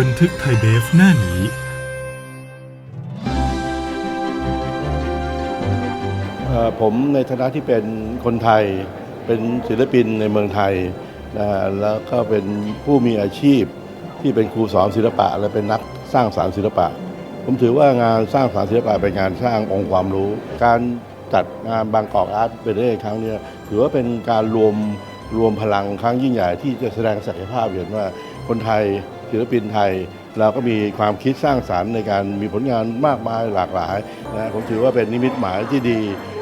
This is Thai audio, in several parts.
บันทึกไทยเบฟหน้านี้ผมในฐานะที่เป็นคนไทย เป็นศิลปินในเมืองไทยนะแล้วก็เป็นผู้มีอาชีพที่เป็นครูสอนศิลปะ และเป็นนักสร้างสารรค์ศิลปะ ผมถือว่างานสร้างสารรค์ศิลปะเป็นงานสร้างองค์ความรู้ การจัดงานบางกอกอาร์ตเบเร่ครั้งนี้ถือว่าเป็นการรวมรวมพลังครั้งยิ่งใหญ่ที่จะแสดงศักยภาพเห็นว่าคนไทย ศิลปินไทย เราก็มีความคิดสร้างสารรค์ในการมีผลงานมากมายหลากหลายนะผมถือว่าเป็นนิมิตหมายที่ดี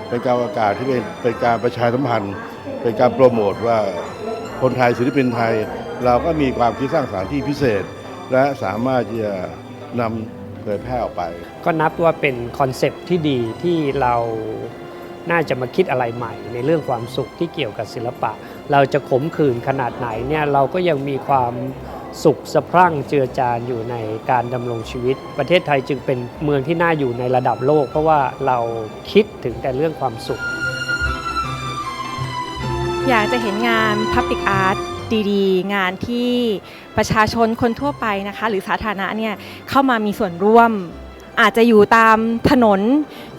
เป็นการประกาศที่เป็นเป็นการประชาสัมพันธ์ เป็นการโปรโมทว่าคนไทยศิลปินไทย เราก็มีความคิดสร้างสารรค์ที่พิเศษ และสามารถที่จะนำเผยแพร่ออกไป ก็นับว่าเป็นคอนเซปที่ดีที่เราน่าจะมาคิดอะไรใหม่ในเรื่องความสุขที่เกี่ยวกับศิลปะ เราจะขมขื่นขนาดไหนเนี่ยเราก็ยังมีความ สุขสะพรั่งเจือจานอยู่ในการดำรงชีวิต ประเทศไทยจึงเป็นเมืองที่น่าอยู่ในระดับโลก เพราะว่าเราคิดถึงแต่เรื่องความสุข อยากจะเห็นงาน Public Art ดีๆ งานที่ประชาชนคนทั่วไปนะคะ หรือสาธารณะเนี่ยเข้ามามีส่วนร่วม อาจจะอยู่ตามถนน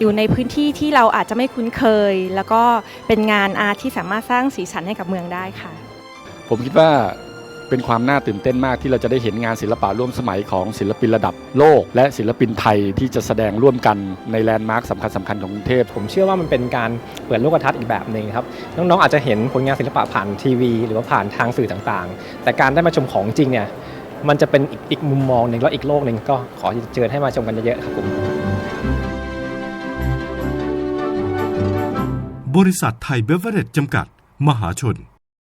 อยู่ในพื้นที่ที่เราอาจจะไม่คุ้นเคย แล้วก็เป็นงานอาร์ตที่สามารถสร้างสีสันให้กับเมืองได้ค่ะ ผมคิดว่า เป็นความน่าตื่นเต้นมากที่เราจะได้เห็นงานศิลปะร่วมสมัยของศิลปินระดับโลก และศิลปินไทยที่จะแสดงร่วมกันในแลนด์มาร์คสำคัญสคัญๆของกรุงเทพผมเชื่อว่ามันเป็นการเปิดโลกทัศน์อีกแบบหนึ่งครับน้องๆอาจจะเห็นผลงานศิลปะผ่านทีวี หรือว่าผ่านทางสื่อต่างๆ แต่การได้มาชมของจริงเนี่ยมันจะเป็นอีกอีกมุมมองหนึ่งแล้วอีกโลกหนึ่งก็ขอเชิญให้มาชมกันเยอะๆครับผมบริษัทไทยเบเวอเรจจำกัด มหาชน